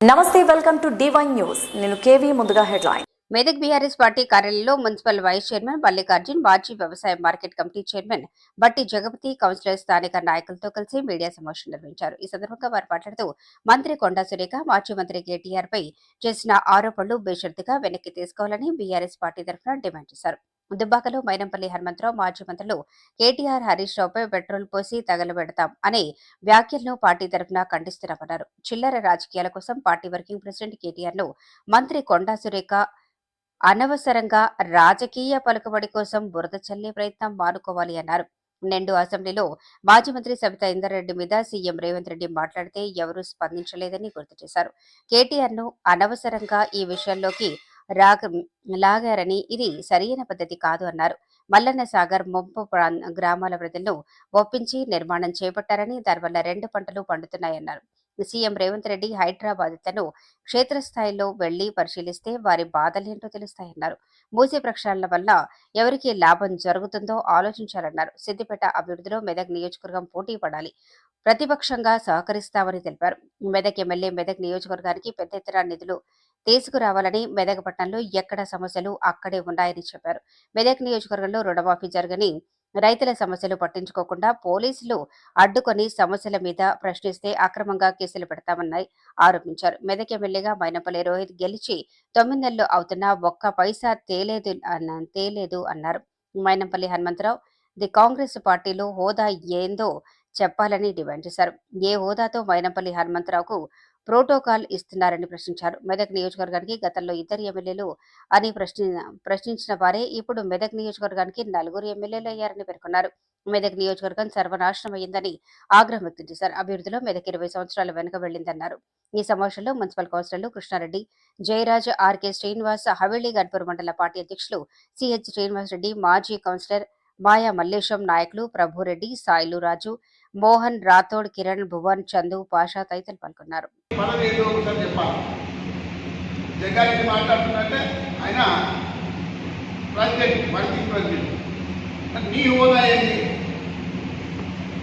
నమస్తే welcome to divine news నేను KV ముందుగా హెడ్లైన్. మెదక్ బీఆర్ఎస్ పార్టీ కార్యాలయంలో మున్సిపల్ వైస్ చైర్మన్ మల్లికార్జున్ మాజీ వ్యవసాయ మార్కెట్ కమిటీ చైర్మన్ బట్టి జగపతి కౌన్సిలర్ స్థానిక నాయకులతో కలిసి మీడియా సమావేశం నిర్వహించారు. ఈ సందర్భంగా వారు మాట్లాడుతూ మంత్రి కొండా సురేఖ మాజీ మంత్రి కేటీఆర్ పై చేసిన ఆరోపణలు బేషరతుగా వెనక్కి తీసుకోవాలని బీఆర్ఎస్ పార్టీ తరఫున డిమాండ్ చేశారు. దుబ్బాకలో మైనంపల్లి హనుమంతరావు మాజీ మంత్రులు కేటీఆర్ హరీష్ రావుపై పెట్రోల్ పోసి తగలబెడతాం అనే వ్యాఖ్యలను పార్టీ తరఫున ఖండిస్తున్నామన్నారు. చిల్లర రాజకీయాల కోసం పార్టీ వర్కింగ్ ప్రెసిడెంట్ కేటీఆర్ను మంత్రి కొండా సురేఖ అనవసరంగా రాజకీయ పలుకుబడి కోసం బురద చల్లే ప్రయత్నం మానుకోవాలి అన్నారు. నిండు అసెంబ్లీలో మాజీ మంత్రి సబితా ఇందర్రెడ్డి మీద సీఎం రేవంత్ రెడ్డి మాట్లాడితే ఎవరూ స్పందించలేదని గుర్తు చేశారు. కేటీఆర్ను అనవసరంగా ఈ విషయంలోకి రాగ లాగారని ఇది సరైన పద్ధతి కాదు అన్నారు. మల్లన్న సాగర్ ముంపు గ్రామాల ప్రజలను ఒప్పించి నిర్మాణం చేపట్టారని దానివల్ల రెండు పంటలు పండుతున్నాయన్నారు. సీఎం రేవంత్ రెడ్డి హైదరాబాద్లను క్షేత్రస్థాయిలో వెళ్ళి పరిశీలిస్తే వారి బాధలేంటో తెలుస్తాయన్నారు. మూసీ ప్రక్షాళన వల్ల ఎవరికి లాభం జరుగుతుందో ఆలోచించాలన్నారు. సిద్దిపేట అభివృద్ధిలో మెదక్ నియోజకవర్గం పోటీ పడాలి ప్రతిపక్షంగా సహకరిస్తామని తెలిపారు. మెదక్ ఎమ్మెల్యే మెదక్ నియోజకవర్గానికి పెద్ద ఎత్తున నిధులు తీసుకురావాలని మెదక్ పట్టణంలో ఎక్కడ సమస్యలు అక్కడే ఉన్నాయని చెప్పారు. మెదక్ నియోజకవర్గంలో రుణమాఫీ జరగని రైతుల సమస్యలు పట్టించుకోకుండా పోలీసులు అడ్డుకొని సమస్యల మీద ప్రశ్నిస్తే అక్రమంగా కేసులు పెడతామని ఆరోపించారు. మెదక్ ఎమ్మెల్యేగా మైనపల్లి రోహిత్ గెలిచి తొమ్మిది నెలలు అవుతున్నా ఒక్క పైసా తేలేదు అన్న- తేలేదు అన్నారు. మైనంపల్లి హనుమంతరావు ది కాంగ్రెస్ పార్టీలో హోదా ఏందో చెప్పాలని డిమాండ్ చేశారు. ఏ హోదాతో మైనంపల్లి హనుమంతరావుకు ప్రోటోకాల్ ఇస్తున్నారని ప్రశ్నించారు. మెదక్ నియోజకవర్గానికి గతంలో ఇద్దరు ఎమ్మెల్యేలు అని ప్రశ్ని ప్రశ్నించిన వారే ఇప్పుడు మెదక్ నియోజకవర్గానికి నలుగురు ఎమ్మెల్యేలు అయ్యారని పేర్కొన్నారు. మెదక్ నియోజకవర్గం సర్వనాశనం అయ్యిందని ఆగ్రహం వ్యక్తం చేశారు. అభివృద్ధిలో మెదక్ ఇరవై సంవత్సరాల వెనుక వెళ్ళిందన్నారు ఈ సమావేశంలో మున్సిపల్ కౌన్సిలర్లు కృష్ణారెడ్డి జయరాజ్ ఆర్కే శ్రీనివాస్ హవేళీ గడ్పూర్ మండల పార్టీ అధ్యక్షులు సిహెచ్ శ్రీనివాస్ రెడ్డి మాజీ కౌన్సిలర్ మాయా మల్లేశం నాయకులు ప్రభురెడ్డి సాయిలు రాజు మోహన్ రాథోడ్ కిరణ్ భువన్ చందు పాషా తదితరులు పాల్గొన్నారు. నీ హోదా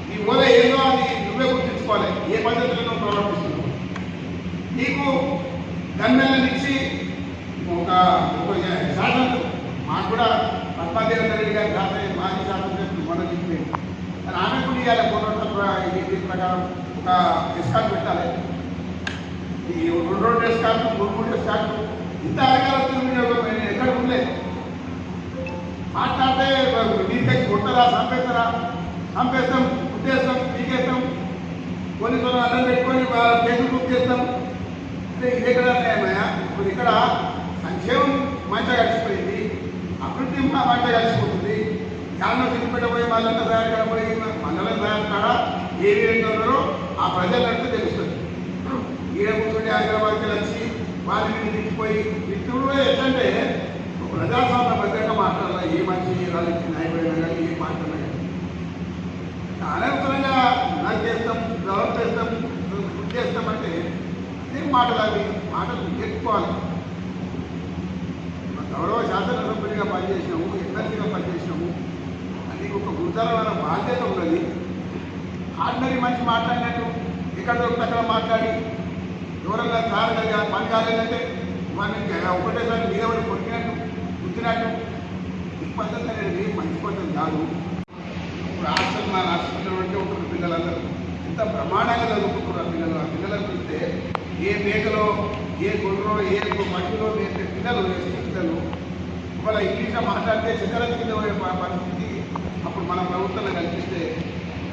నీ హోదా ఏందో అది నువ్వే గుర్తించుకోవాలి. ఏ పద్ధతిలో నువ్వు ప్రవర్తిస్తున్నావు? నీకు ఇచ్చి ఒక శాసనం మాకు కూడా పద్మాదేవి రెడ్డి గారి శాసన మాజీ శాసనసభ్యులు మొదలు చెప్పిపోయింది కానీ ఆమె కూడా ఇవ్వాలి ఫోటో దీని ప్రకారం ఒక ఎస్కాట్ పెట్టాలి. ఈ రెండు రెండు ఎస్కాట్లు మూడు మూడు ఎస్కాట్లు ఇంత అధికారం దుర్వినియోగం ఎక్కడ ఉండలేదు మాట్లాడితే నీకు కొట్టరా చంపేస్తారా? చంపేస్తాం కుట్టేస్తాం పీకేస్తాం. కొన్ని కొన్ని అన్నం పెట్టుకొని కేసులు బుక్ చేస్తాం. అంటే ఇది ఎక్కడ న్యాయమయ్యా ఇప్పుడు ఇక్కడ సంక్షేమం మంచిగా కలిసిపోయింది అభివృద్ధి మంచిగా కలిసిపోతుంది. చాలా సిద్ధిపేట పోయి మళ్ళీ తయారు పోయి మండలం తయారు కాడ ఏ విధంగా ఉన్నారో ఆ ప్రజలంతా తెలుస్తుంది. ఈడ కూర్చుంటే హైదరాబాద్కి వచ్చి వారిని దిగిపోయి మిత్రుడు ఏంటంటే ప్రజాస్వామ్య బద్దంగా మాట్లాడాలి? ఏ మంచి రాజకీయ నాయకుడైనా కానీ ఏం మాట్లాడినా కానీ. అనవసరంగా నాకు చేస్తాం డెవలప్ చేస్తాం గుర్తు చేస్తామంటే అదే మాటలు అవి. మాటలు నేర్చుకోవాలి మన గౌరవ శాసనసభ్యునిగా పనిచేసినాము ఎమ్మెల్సీగా పనిచేసినాము. అది ఒక గురుతరమైన బాధ్యత ఆర్డినరీ మనిషి మాట్లాడినట్టు ఇక్కడ అక్కడ మాట్లాడి ఎవరన్నా కారణంగా పని కాలేదంటే మనకి ఒకటేసారి మీద పడి కొట్టినట్టు గుర్తినట్టు ఈ పద్ధతి అనేది మంచి పద్ధతి కాదు. ఇప్పుడు హాస్టల్ మా హాస్పిటల్ అంటే ఒక పిల్లలందరూ ఎంత ప్రమాణంగా ఆ పిల్లలు. ఆ పిల్లలను చూస్తే ఏ మేకలో ఏ గొర్రెలో ఏ మట్టిలో నేర్పే పిల్లలు ఎస్టీ పిల్లలు. ఇవాళ ఇంగ్లీష్లో మాట్లాడితే చిత్రాల కింద పోయే పరిస్థితి. మన ప్రభుత్వంలో కనిపిస్తే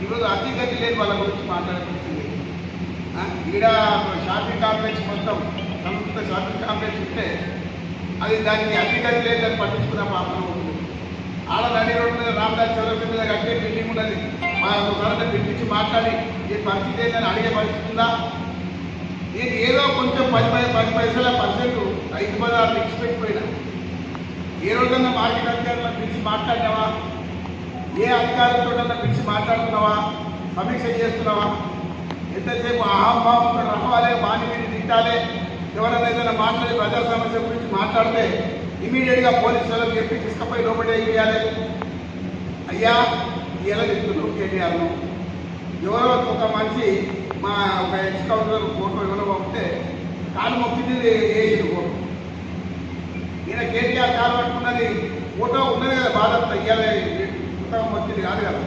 ఈరోజు అతిగతి లేని వాళ్ళ గురించి మాట్లాడుకుంటుంది. ఈడ షాపింగ్ కాంప్లెక్స్ మొత్తం సంస్కృత షాపింగ్ కాంప్లెక్స్ ఉంటే అది దానికి అతిగతి లేదని పట్టించుకున్న పాపం ఉంటుంది ఆడ నడి రోడ్డు మీద రామదాస్ చౌరస్తా మీద కట్టే బిల్డింగ్ ఉన్నది. మా ఒకసారి పిలిపించి మాట్లాడి ఈ పరిస్థితి ఏంటని అడిగే పరిస్థితి ఉందా? నేను ఏదో కొంచెం పది పది పది పైసల పర్సెంట్ ఐదు పదాలు ఎక్స్పెక్ట్ పోయినా. ఏ రోజన్నా మార్కెట్ అధికారులను పిలిచి మాట్లాడినావా? ఏ అధికారంతో పిలిచి మాట్లాడుతున్నావా? సమీక్ష చేస్తున్నావా? ఎంతసేపు అహంభావంతో రహవాలే వాణి మీద తిట్టాలే? ఎవరైనా ఏదైనా మాట్లాడి ప్రజా సమస్య గురించి మాట్లాడితే ఇమీడియట్గా పోలీసు వాళ్ళకి చెప్పి తీసుకుపోయి లోపలే వేయాలి అయ్యా ఎలా చెప్తున్నావు? కేటీఆర్ను ఎవరో ఒక మనిషి మా ఒక ఎక్స్ కౌన్సిలర్ ఫోటో ఎవరో పంపితే కాలు మొక్కింది వేసిన ఫోటో. ఈయన కేటీఆర్ కాలు పట్టుకున్నది? ఫోటో ఉన్నది కదా బాధ తగ్గాలి పుస్తకం వచ్చింది కాదు కదా.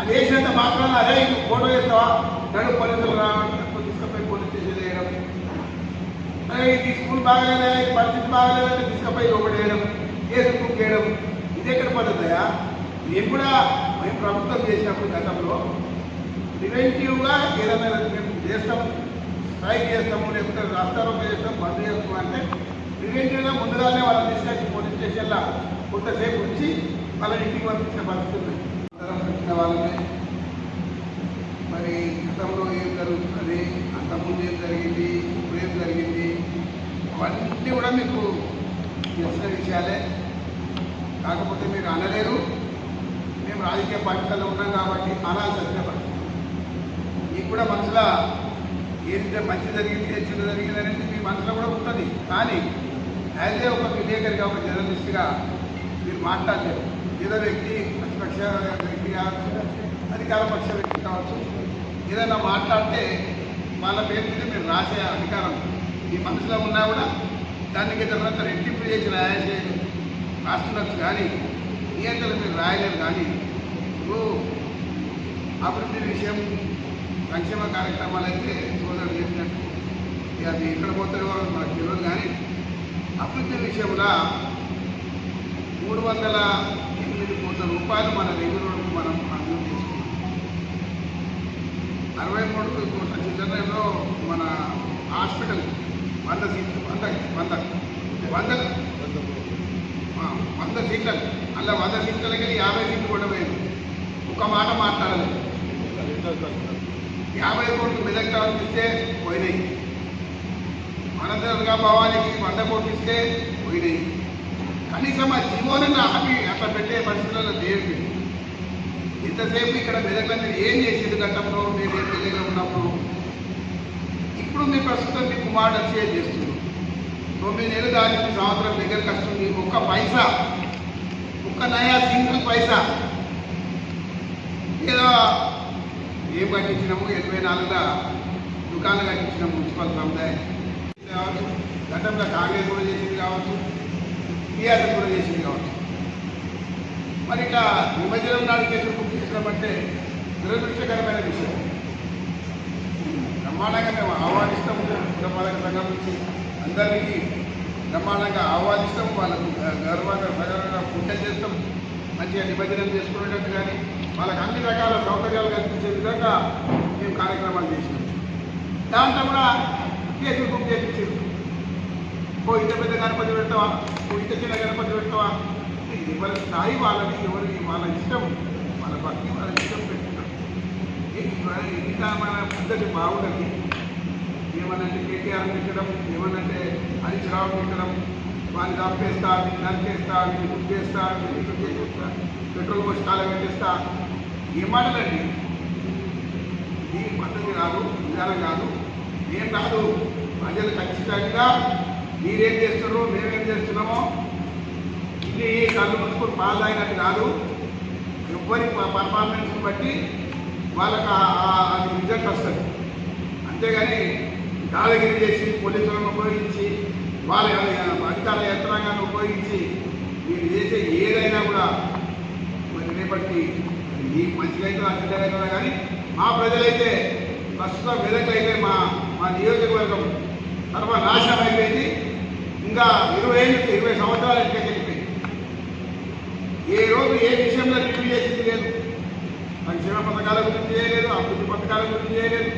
అది వేసినంత మాత్రాన అదే నువ్వు ఫోటో వేస్తావా నడు పోలీసులు రా తీసుకుపోయి పోలీస్ స్టేషన్ వేయడం అరే ఈ స్కూల్ బాగలేదా ఇది పరిస్థితి బాగలేదంటే తీసుకుపోయి ఒకటి వేయడం కేసు బుక్ చేయడం ఇది ఎక్కడ పడుతుందా నేను కూడా మేము ప్రభుత్వం చేసినప్పుడు గతంలో ప్రివెంటివ్గా ఏదైనా మేము చేస్తాం స్ట్రైక్ చేస్తాము లేకపోతే రాష్ట్రం చేస్తాం బంద్ చేస్తాం అంటే ప్రివెంటివ్గా ముందుగానే వాళ్ళని తీసుకొచ్చి పోలీస్ స్టేషన్లో కొంతసేపు ఉంచి వాళ్ళని ఇంటికి పంపించిన పరిస్థితులు. అందరం వచ్చిన వాళ్ళని మరి గతంలో ఏం జరుగుతున్నది? అంతకుముందు ఏం జరిగింది? ఇప్పుడు ఏం జరిగింది? అవన్నీ కూడా మీకు తెలిసిన విషయాలే. కాకపోతే మీరు అనలేరు. మేము రాజకీయ పార్టీలలో ఉన్నాం కాబట్టి అనాల్సి వచ్చిన పరిస్థితి మీకు కూడా మనసులో ఏది మంచి జరిగింది ఏ చెడు జరిగింది అనేది మీ మనసులో కూడా ఉంటుంది. కానీ యాజ్ ఏ ఒక విలేకరిగా ఒక జర్నలిస్ట్గా మీరు మాట్లాడలేరు. ఏదో వ్యక్తి ప్రతిపక్ష వ్యక్తి కావచ్చు అధికార పక్ష వ్యక్తి కావచ్చు ఏదైనా మాట్లాడితే వాళ్ళ పేరు మీద మీరు రాసే అధికారం. మీ మనసులో ఉన్నా కూడా దానికి తర్వాత రెట్టింపు చేసి రాసే రాస్తున్నట్టు కానీ నియంత్రణ మీరు రాయలేరు కానీ ఇప్పుడు అభివృద్ధి విషయం సంక్షేమ కార్యక్రమాలు అయితే సోదరులు చెప్పినట్టు. ఇక అది ఎక్కడ పోతారో మనకు తెలియదు కానీ అభివృద్ధి విషయంలో మూడు వందల ఎనిమిది కోట్ల రూపాయలు మన రెగ్యులర్కు మనం మంజూరు చేసుకున్నాం. అరవై మూడు కోట్ల చిల్లరలో మన హాస్పిటల్ వంద సీట్లు వంద వంద వంద వంద సీట్లకు అలా వంద సీట్లకి యాభై సీట్లు కూడా పోయింది ఒక మాట మాట్లాడలేదు. యాభై కోట్లు మెదక్ టవర్కి ఇస్తే పోయినాయి. అనంతరంగా భవానికి వంద కోట్లు ఇస్తే పోయినాయి. కనీసం ఆ జీవోనన్న ఆపి అట్లా పెట్టే పరిస్థితుల్లో లేదు ఇంతసేపు ఇక్కడ మెదక్లో మీరు ఏం చేసేది గతంలో? మీరు ఎమ్మెల్యేగా ఉన్నప్పుడు? ఇప్పుడు మీ ప్రస్తుతం మీ కుమారుడు వచ్చే చేస్తున్నారు తొమ్మిది నెలలు దాని సంవత్సరం కష్టం. మీ ఒక్క పైసా ఒక్క నయా సింగిల్ పైసా. ఏదో ఏం కట్టించినాము? ఎనభై నాలుగుగా దుకాణం కట్టించినాము మున్సిపల్ సముదాయం. కావచ్చు గతంలో కాంగ్రెస్ కూడా చేసింది కావచ్చు. టీఆర్ఎస్ కూడా చేసింది కావచ్చు మరి ఇట్లా విభజనం నాడు కేసులు బుక్ చేసినామంటే దురదృష్టకరమైన విషయం. బ్రహ్మాండంగా మేము ఆహ్వానిస్తాము పురపాలక సంఘం నుంచి అందరికీ బ్రహ్మాండంగా ఆహ్వానిస్తాం వాళ్ళకు గర్వంగా సగర్వంగా పూజ చేస్తాం మంచిగా నిమజ్జనం చేసుకునేటట్టు కానీ వాళ్ళకి అన్ని రకాల సౌకర్యాలు కల్పించే విధంగా మేము కార్యక్రమాలు చేసినాం. దాంట్లో కూడా కేసులు బుక్ చేయించారు ఓ ఇంత పెద్ద గణపతి పెడతావా? ఓ ఇంత చిన్న గణపతి పెడతావా? ఎవరి స్థాయి వాళ్ళకి ఎవరికి వాళ్ళ ఇష్టం? వాళ్ళ భక్తి వాళ్ళ ఇష్టం పెట్టుకుంటారు ఇంకా మన పెద్దది బాగుండదు ఏమనంటే కేటీఆర్ పెట్టడం ఏమనంటే హరీష్ రావు పెట్టడం వాళ్ళు చంపేస్తా వీడిని నరికేస్తా వీడిని బుక్ చేస్తా వీడిని ఇటు చేసేస్తా పెట్రోల్ పోసి కాల పెట్టేస్తా ఏం మాటలండి? ఇది పద్ధతి కాదు విధానం కాదు ఏం కాదు ప్రజలు ఖచ్చితంగా మీరేం చేస్తున్నారో మేమేం చేస్తున్నామో ఇది కళ్ళు ముసుకొని పాలు కాదు. ఎవరి పర్ఫార్మెన్స్ బట్టి వాళ్ళకి అది రిజల్ట్ వస్తుంది. అంతేగాని దాదాగిరి చేసి పోలీసులను ఉపయోగించి వాళ్ళ అధికార యంత్రాంగాన్ని ఉపయోగించి మీరు చేసే ఏదైనా కూడా మరి రేపటికి మీకు మంచిగా అయితే కానీ మా ప్రజలైతే ప్రస్తుతం మెదక్ అయితే మా మా నియోజకవర్గం సర్వనాశనం అయిపోయింది. ఇంకా ఇరవై ఏళ్ళు ఇరవై సంవత్సరాలు ఇంకా చెప్పింది. ఏ రోజు ఏ విషయంలో రివ్యూ చేసింది లేదు. సంక్షేమ పథకాల గురించి చేయలేదు అభివృద్ధి పథకాల గురించి చేయలేదు.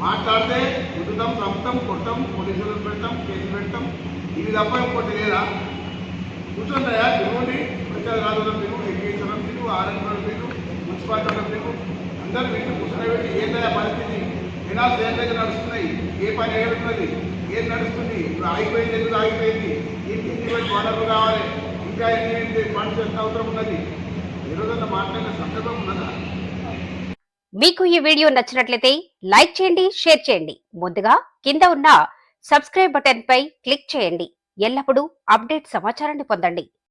మాట్లాడితే కుదుతాం చంపుతాం కొట్టం పోలీసులు పెడతాం కేసు పెడతాం. ఇవి తప్ప ఇంకోటి లేదా? కూర్చుంటాయా తిరుగుండి. పంచాయతీ రాజుల తిరుగు ఎడ్యుకేషన్ తిరుగు ఆరెంజ్ తిరుగు మున్సిపాలిటీలో తిరుగు. అందరూ వీటిని వెళ్ళి ఏంటయ్యా పరిస్థితి. దినాలు దేని నడుస్తున్నాయి. ఏ పని ఏడుతున్నది ఏం నడుస్తుంది? ఇప్పుడు ఆగిపోయింది ఎందుకు ఆగిపోయింది? ఇంటి ఇంటి వనరులు కావాలి? ఇంకా ఎన్ని ఫండ్స్ ఎంత అవసరం ఉన్నది? ఈరోజు మాట్లాడిన సందర్భం ఉన్నదా? మీకు ఈ వీడియో నచ్చినట్లయితే లైక్ చేయండి షేర్ చేయండి. ముందుగా కింద ఉన్న సబ్స్క్రైబ్ బటన్ పై క్లిక్ చేయండి. ఎల్లప్పుడూ అప్డేట్ సమాచారాన్ని పొందండి.